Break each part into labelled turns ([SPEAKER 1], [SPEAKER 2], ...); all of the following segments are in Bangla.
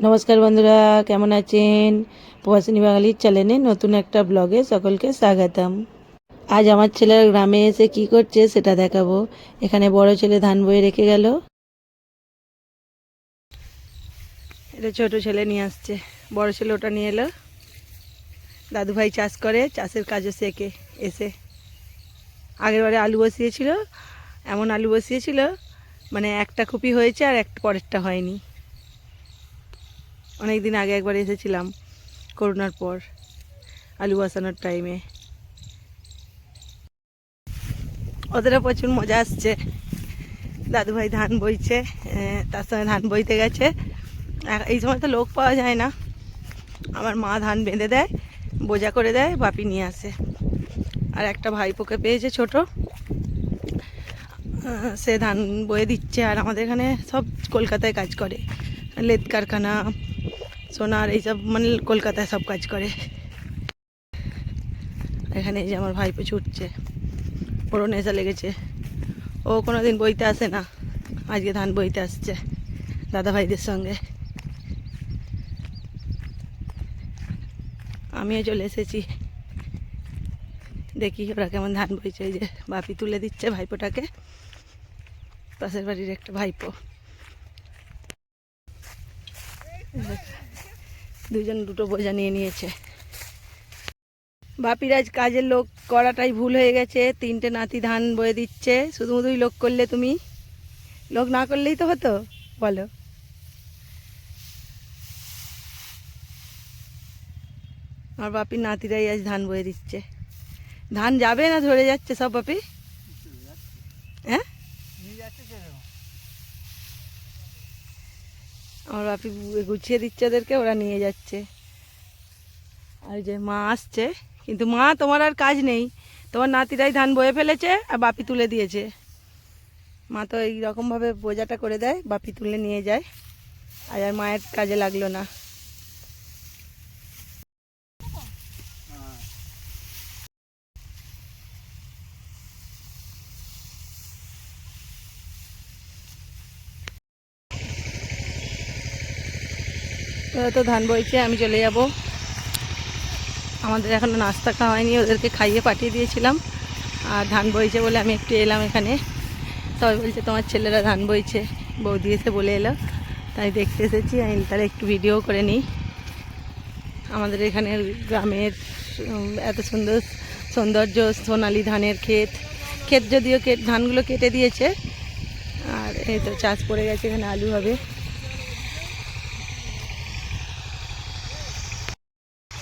[SPEAKER 1] নমস্কার বন্ধুরা, কেমন আছেন? প্রবাসিনী বাঙালির চ্যানেলে নতুন একটা ব্লগে সকলকে স্বাগতম। আজ আমার ছেলের গ্রামে এসে কি করছে সেটা দেখাবো। এখানে বড় ছেলে ধান বয়ে রেখে গেল। এটা ছোট ছেলে নিয়ে আসছে। বড় ছেলে ওটা নিয়ে এলো। দাদু ভাই চাষ করে, চাষের কাজও শেখে এসে। আগের বারে আলু বসিয়েছিল, এমন আলু বসিয়েছিল মানে একটা কুপি হয়েছে আর একটা পরেরটা হয়নি। অনেক দিন আগে একবার এসেছিলাম, করোনার পর, আলু বসানোর টাইমে ওদেরও প্রচুর মজা আসছে। দাদু ভাই ধান বইছে তার সঙ্গে ধান বইতে গেছে। আর এই সময় তো লোক পাওয়া যায় না। আমার মা ধান বেঁধে দেয়, বোঝা করে দেয়, বাপি নিয়ে আসে। আর একটা ভাইপোকে পেয়েছে ছোট। সে ধান বয়ে দিচ্ছে, আর আমাদের এখানে সব কলকাতায় কাজ করে। লেদ কারখানা সোনার এইসব মানে কলকাতায় সব কাজ করে। এখানে এই যে আমার ভাইপো ছুটছে, ওরও নেশা লেগেছে। ও কোনো দিন বইতে আসে না, আজকে ধান বইতে আসছে দাদা ভাইদের সঙ্গে। আমিও চলে এসেছি, দেখি ওরা কেমন ধান বইছে যে বাপি তুলে দিচ্ছে ভাইপোটাকে, পাশের বাড়ির একটা ভাইপো। দুজন দুটো বোঝা নিয়ে নিয়েছে। বাপির আজ কাজের লোক করাটাই ভুল হয়ে গেছে, তিনটে নাতি ধান বয়ে দিচ্ছে শুধু শুধুই লোক করলে তুমি? লোক না করলেই তো হতো, বলো। আমার বাপির নাতিরাই আজ ধান বয়ে দিচ্ছে। ধান যাবে না ধরে যাচ্ছে সব বাপি? হ্যাঁ? আমার বাপি গুছিয়ে দিচ্ছে ওদেরকে, ওরা নিয়ে যাচ্ছে। আর যে মা আসছে, কিন্তু মা তোমার আর কাজ নেই। তোমার নাতিরাই ধান বয়ে ফেলেছে আর বাপি তুলে দিয়েছে। মা তো এইরকমভাবে বোঝাটা করে দেয়, বাপি তুলে নিয়ে যায়। আর আর মায়ের কাজে লাগল না। তো ধান বইছে, আমি চলে যাব। আমাদের এখনও নাস্তা খাওয়া হয়নি, ওদেরকে খাইয়ে পাঠিয়ে দিয়েছিলাম। আর ধান বইছে বলে আমি একটু এলাম এখানে। সবাই বলছে তোমার ছেলেরা ধান বইছে, বৌদি এসে বলে এলো। তাই দেখতে এসেছি, আমি তাহলে একটু ভিডিও করে নিই। আমাদের এখানের গ্রামের এত সুন্দর সৌন্দর্য, সোনালি ধানের ক্ষেত। ক্ষেত যদিও ধানগুলো কেটে দিয়েছে, আর এই তো চাষ পড়ে গেছে, এখানে আলু হবে।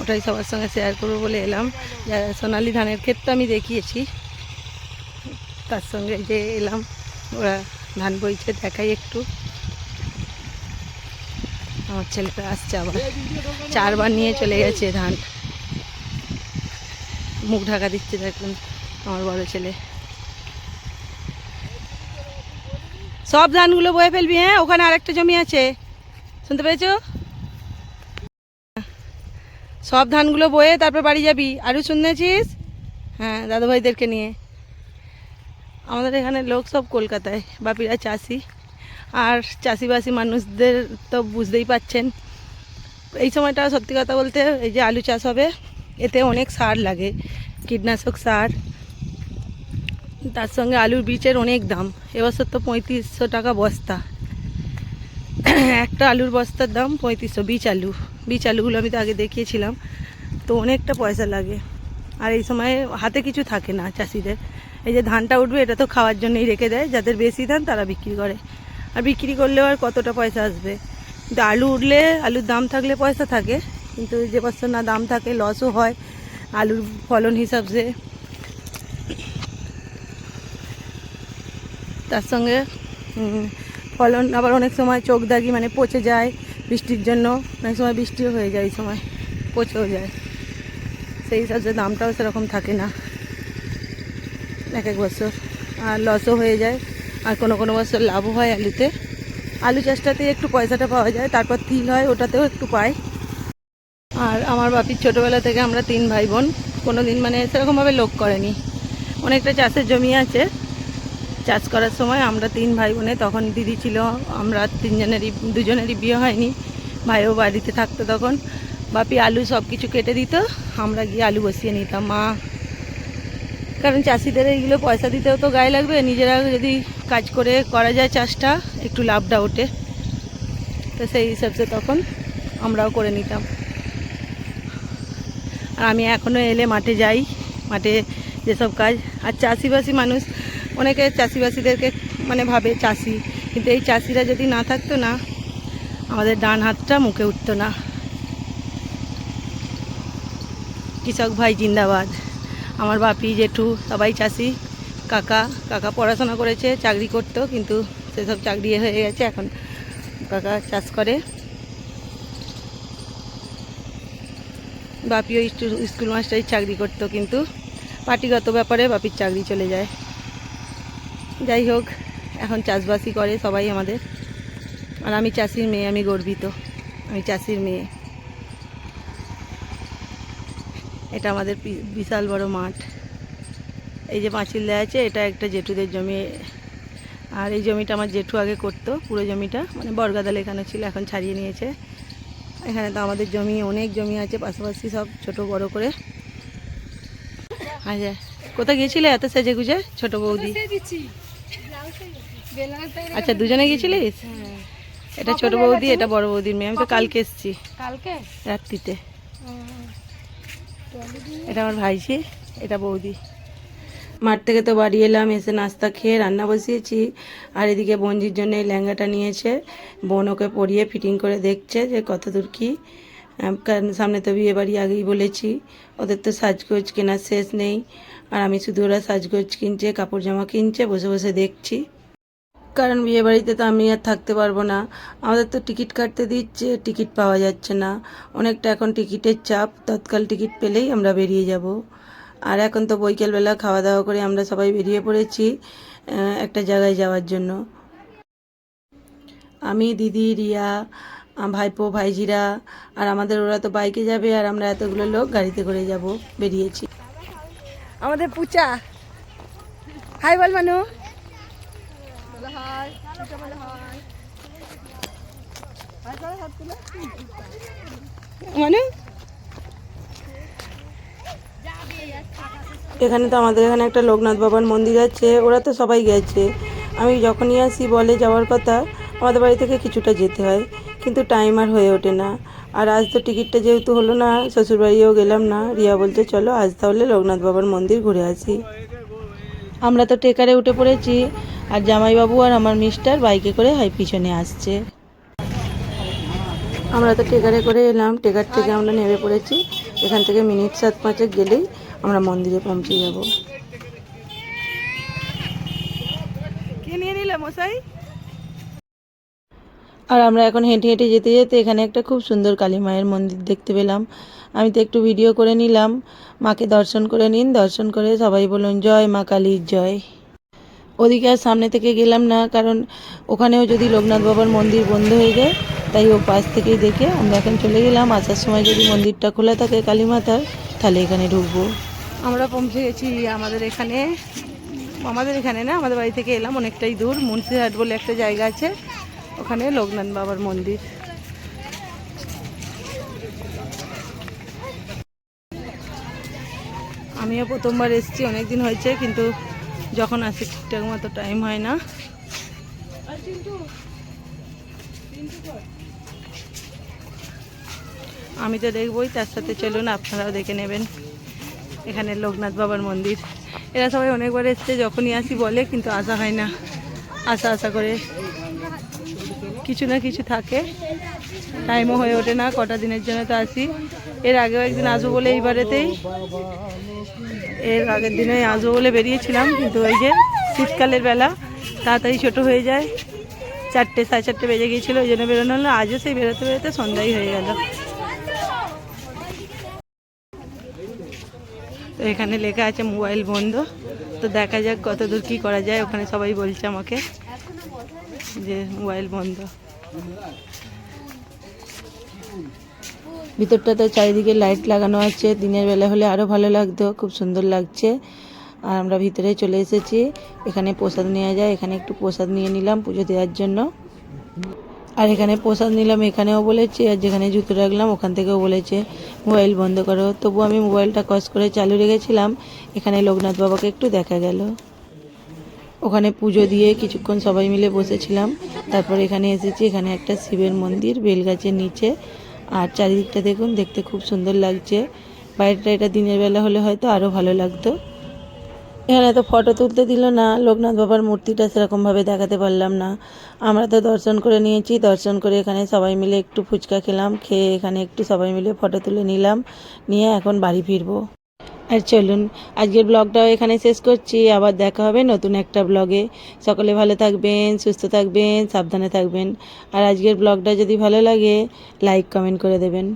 [SPEAKER 1] ওটাই সবার সঙ্গে শেয়ার করব বলে এলাম। সোনালি ধানের ক্ষেতটা আমি দেখিয়েছি। তার সঙ্গে যে এলাম, ওরা ধান বইছে দেখাই একটু। আমার ছেলেটা আসছে আবার। চারবার নিয়ে চলে গেছে ধান। মুখ ঢাকা দিচ্ছে দেখুন আমার বড় ছেলে। সব ধানগুলো বয়ে ফেলবি হ্যাঁ? ওখানে আরেকটা জমি আছে। শুনতে পেয়েছ? সব ধানগুলো বয়ে তারপর বাড়ি যাবি। আরও শুনেছিস? হ্যাঁ দাদুভাইদেরকে নিয়ে। আমাদের এখানে লোক সব কলকাতায়, বাপিরা চাষি। আর চাষিবাসী মানুষদের তো বুঝতেই পাচ্ছেন। এই সময়টা সত্যি কথা বলতে এই যে আলু চাষ হবে, এতে অনেক সার লাগে, কীটনাশক সার। তার সঙ্গে আলুর বীজের অনেক দাম। এবছর তো পঁয়ত্রিশশো টাকা বস্তা। একটা আলুর বস্তার দাম পঁয়ত্রিশশো, বীজ আলু। বীজ আলুগুলো আমি তো আগে দেখিয়েছিলাম, তো অনেকটা পয়সা লাগে। আর এই সময় হাতে কিছু থাকে না চাষিদের। এই যে ধানটা উঠবে, এটা তো খাওয়ার জন্যই রেখে দেয়। যাদের বেশি ধান, তারা বিক্রি করে। আর বিক্রি করলেও আর কতটা পয়সা আসবে? কিন্তু আলু উঠলে, আলুর দাম থাকলে পয়সা থাকে। কিন্তু যে বছর না দাম থাকে, লসও হয় আলুর ফলন হিসাবে তার সঙ্গে ফলন আবার অনেক সময় চোখ দাগি মানে পচে যায়। বৃষ্টির জন্য অনেক সময় বৃষ্টিও হয়ে যায়, এই সময় পচেও যায়। সেই হিসাবে দামটাও সেরকম থাকে না এক এক বছর। আর লসও হয়ে যায়। আর কোনো কোনো বছর লাভও হয় আলুতে। আলু চাষটাতে একটু পয়সাটা পাওয়া যায়, তারপর তিল হয়, ওটাতেও একটু পাই আর আমার বাপির ছোটোবেলা থেকে আমরা তিন ভাই বোন। কোনো দিন মানে সেরকমভাবে লোক করেনি। অনেকটা চাষের জমি আছে। চাষ করার সময় আমরা তিন ভাই বোনে, তখন দিদি ছিল, আমরা তিনজনেরই, দুজনেরই বিয়ে হয়নি। ভাইও বাড়িতে থাকতো তখন। বাপি আলু সব কিছু কেটে দিত, আমরা গিয়ে আলু বসিয়ে নিতাম, মা। কারণ চাষিদের এইগুলো পয়সা দিতেও তো গায়ে লাগবে, নিজেরা যদি কাজ করে করা যায় চাষটা, একটু লাভটা ওঠে। তো সেই হিসাবে তখন আমরাও করে নিতাম। আর আমি এখনও এলে মাঠে যাই, মাঠে যেসব কাজ, আর চাষিবাসী মানুষ অনেকে চাষিবাসীদেরকে মানে ভাবে চাষি, কিন্তু এই চাষিরা যদি না থাকতো না, আমাদের ডান হাতটা মুখে উঠতো না। কৃষক ভাই জিন্দাবাদ। আমার বাপি জেঠু সবাই চাষি, কাকা কাকা পড়াশোনা করেছে, চাকরি করতো, কিন্তু সেসব চাকরি হয়ে গেছে, এখন কাকা চাষ করে। বাপিও স্কুল মাস্টারের চাকরি করতো, কিন্তু পার্টিগত ব্যাপারে বাপির চাকরি চলে যায়। যাই হোক, এখন চাষবাসই করে সবাই আমাদের। আর আমি চাষির মেয়ে, আমি গর্বিত। আমি চাষির মেয়ে। এটা আমাদের বিশাল বড় মাঠ। এই যে পাঁচিল দেওয়া আছে, এটা একটা জেঠুদের জমি। আর এই জমিটা আমার জেঠু আগে করতো, পুরো জমিটা। মানে বরগাদা এখানে ছিল, এখন ছাড়িয়ে নিয়েছে। এখানে তো আমাদের জমি, অনেক জমি আছে, পাশাপাশি সব ছোট বড় করে। আচ্ছা কোথায় গিয়েছিলে এত সেজে গুজে ছোট বৌদি? আচ্ছা দুজনে গেছিলিস এটা ছোট বৌদি এটা বড় বৌদির মেয়ে আমি তো কালকে এসেছি।
[SPEAKER 2] কালকে?
[SPEAKER 1] রাত্রিতে। এটা আমার ভাইজি এটা বৌদি। মাঠ থেকে তো বাড়ি এলাম এসে নাস্তা খেয়ে রান্না বসিয়েছি। আর এদিকে বঞ্জির জন্য এই লেহেঙ্গাটা নিয়েছে। বোন ওকে পরিয়ে ফিটিং করে দেখছে যে কত দূর কী কারণ সামনে তো বিয়ে বাড়ি আগেই বলেছি। ওদের তো সাজগোজ কেনার শেষ নেই। আর আমি শুধু ওরা সাজগোজ কিনছে, কাপড় জামা কিনছে, বসে বসে দেখছি। কারণ বিয়ে বাড়িতে তো আমি আর থাকতে পারব না। আমাদের তো টিকিট কাটতে দিচ্ছে, টিকিট পাওয়া যাচ্ছে না। অনেকটা এখন টিকিটের চাপ, তৎকাল টিকিট পেলেই আমরা বেরিয়ে যাব। আর এখন তো বৈকালবেলা খাওয়া দাওয়া করে আমরা সবাই বেরিয়ে পড়েছি একটা জায়গায় যাওয়ার জন্য। আমি, দিদি, রিয়া ভাইপো ভাইজিরা আর আমাদের ওরা তো বাইকে যাবে আর আমরা এতগুলো লোক গাড়িতে করে যাব বেরিয়েছি। আমাদের পুচা হাই বল মানু। মানে। এখানে তো আমাদের এখানে একটা লোকনাথ বাবার মন্দির আছে ওরা তো সবাই গেছে। আমি যখনই আসি বলে যাওয়ার কথা আমাদের বাড়ি থেকে কিছুটা যেতে হয়। কিন্তু টাইম আর হয়ে ওঠে না। আর আজ তো টিকিটটা যেহেতু হলো না শ্বশুরবাড়িও গেলাম না। রিয়া বলছে, চলো, আজ তাহলে লোকনাথ বাবার মন্দির ঘুরে আসি। আমরা তো টেকারে উঠে পড়েছি, আর জামাইবাবু আর আমার মিস্টার বাইকে করে হাই পিছনে আসছে। আমরা তো টেকারে করে এলাম, টেকার থেকে আমরা নেমে পড়েছি। এখান থেকে মিনিট সাত পাঁচেক গেলেই আমরা মন্দিরে পৌঁছে যাব। কে নিয়ে নিলে মশাই? আর আমরা এখন হেঁটে হেঁটে যেতে যেতে এখানে একটা খুব সুন্দর কালী মায়ের মন্দির দেখতে পেলাম। আমি তো একটু ভিডিও করে নিলাম। মাকে দর্শন করে নিন। দর্শন করে সবাই বলুন, জয় মা কালীর জয়। ওদিকে আর সামনে থেকে গেলাম না, কারণ ওখানেও যদি লোকনাথ বাবার মন্দির বন্ধ হয়ে যায়, তাই ও পাশ থেকেই দেখে আমরা এখন চলে গেলাম। আসার সময় যদি মন্দিরটা খোলা থাকে কালী মাতার, তাহলে এখানে ঢুকবো। আমরা পৌঁছে গেছি আমাদের এখানে। আমাদের এখানে না, আমাদের বাড়ি থেকে এলাম অনেকটাই দূর, মুন্সিরহাট বলে একটা জায়গা আছে। ওখানে লোকনাথ বাবার মন্দির। আমিও প্রথমবার এসেছি অনেক দিন হয়েছে, কিন্তু যখন আসি ঠিকঠাক মতো টাইম হয় না। আমি তো দেখবই, তার সাথে চলুন, আপনারাও দেখে নেবেন এখানে লোকনাথ বাবার মন্দির। এরা সবাই অনেকবার এসছে, যখনই আসি বলে, কিন্তু আসা হয় না। আশা আশা করে কিছু না কিছু থাকে। টাইমও হয়ে ওঠে না, কটা দিনের জন্য তো আসি এর আগেও একদিন আসব বলে এইবারেতেই। এর আগের দিনে আসব বলে বেরিয়েছিলাম, কিন্তু ওই যে শীতকালের বেলা তাড়াতাড়ি ছোট হয়ে যায়। চারটে, সাড়ে চারটে বেজে গিয়েছিল, ওই জন্য বেরোনো হলো। আজও সেই বেরোতে বেরোতে সন্ধ্যাই হয়ে গেল। তো এখানে লেখা আছে মোবাইল বন্ধ। তো দেখা যাক কত দূর কী করা যায়, ওখানে সবাই বলছে আমাকে। যে মোবাইল বন্ধ। ভিতরটা তো চারিদিকে লাইট লাগানো আছে, দিনের বেলা হলে আরও ভালো লাগতো, খুব সুন্দর লাগছে। আর আমরা ভিতরে চলে এসেছি, এখানে প্রসাদ নেওয়া যায়, এখানে একটু প্রসাদ নিয়ে নিলাম পুজো দেওয়ার জন্য। আর এখানে প্রসাদ নিলাম এখানেও বলেছে, আর যেখানে জুতো রাখলাম ওখান থেকেও বলেছে, মোবাইল বন্ধ করো। তবু আমি মোবাইলটা কস করে চালু রেখেছিলাম, এখানে লোকনাথ বাবাকে একটু দেখা গেল। ওখানে পুজো দিয়ে কিছুক্ষণ সবাই মিলে বসেছিলাম। তারপর এখানে এসেছি, এখানে একটা শিবের মন্দির, বেলগাছের নিচে। আর চারিদিকটা দেখুন, দেখতে খুব সুন্দর লাগছে। বাইরেটা এটা দিনের বেলা হলে হয়তো আরও ভালো লাগতো। এখানে তো ফটো তুলতে দিল না, লোকনাথ বাবার মূর্তিটা সেরকমভাবে দেখাতে পারলাম না। আমরা তো দর্শন করে নিয়েছি, দর্শন করে এখানে সবাই মিলে একটু ফুচকা খেলাম, খেয়ে এখানে একটু সবাই মিলে ফটো তুলে নিলাম, নিয়ে এখন বাড়ি ফিরবো। আর চলুন, আজকের ব্লগটাও এখানে শেষ করছি। আবার দেখা হবে নতুন একটা ব্লগে সকলে ভালো থাকবেন, সুস্থ থাকবেন, সাবধানে থাকবেন। আর আজকের ব্লগটা যদি ভালো লাগে লাইক কমেন্ট করে দেবেন।